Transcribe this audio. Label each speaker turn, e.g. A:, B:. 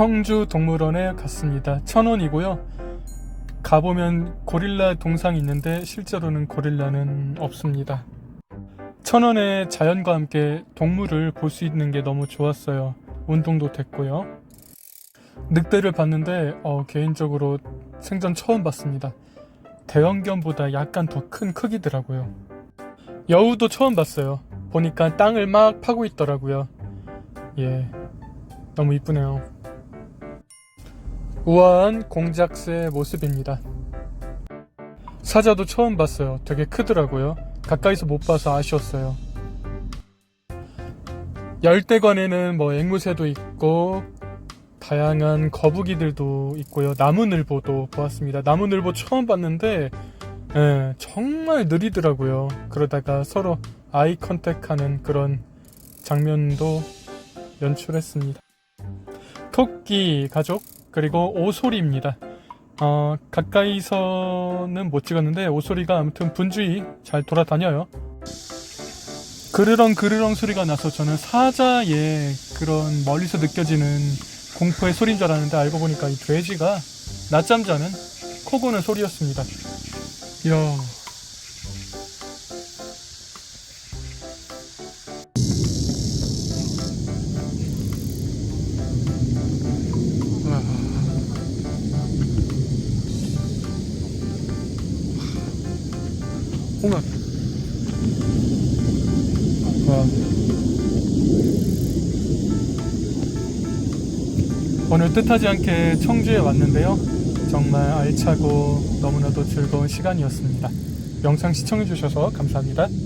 A: 청주 동물원에 갔습니다. 천 원이고요. 가보면 고릴라 동상이 있는데 실제로는 고릴라는 없습니다. 천 원에 자연과 함께 동물을 볼 수 있는 게 너무 좋았어요. 운동도 됐고요. 늑대를 봤는데 어, 개인적으로 생전 처음 봤습니다. 대형견보다 약간 더 큰 크기더라고요. 여우도 처음 봤어요. 보니까 땅을 막 파고 있더라고요. 예, 너무 이쁘네요. 우아한 공작새 모습입니다. 사자도 처음 봤어요. 되게 크더라고요. 가까이서 못 봐서 아쉬웠어요. 열대관에는 뭐 앵무새도 있고 다양한 거북이들도 있고요. 나무늘보도 보았습니다. 나무늘보 처음 봤는데 예, 정말 느리더라고요. 그러다가 서로 아이 컨택하는 그런 장면도 연출했습니다. 토끼 가족 그리고 오소리입니다. 어, 가까이서는 못 찍었는데 오소리가 아무튼 분주히 잘 돌아다녀요. 그르렁 그르렁 소리가 나서 저는 사자의 그런 멀리서 느껴지는 공포의 소리인 줄 알았는데 알고 보니까 이 돼지가 낮잠 자는 코 고는 소리였습니다. 이야. 홍합. 와. 오늘 뜻하지 않게 청주에 왔는데요. 정말 알차고 너무나도 즐거운 시간이었습니다. 영상 시청해주셔서 감사합니다.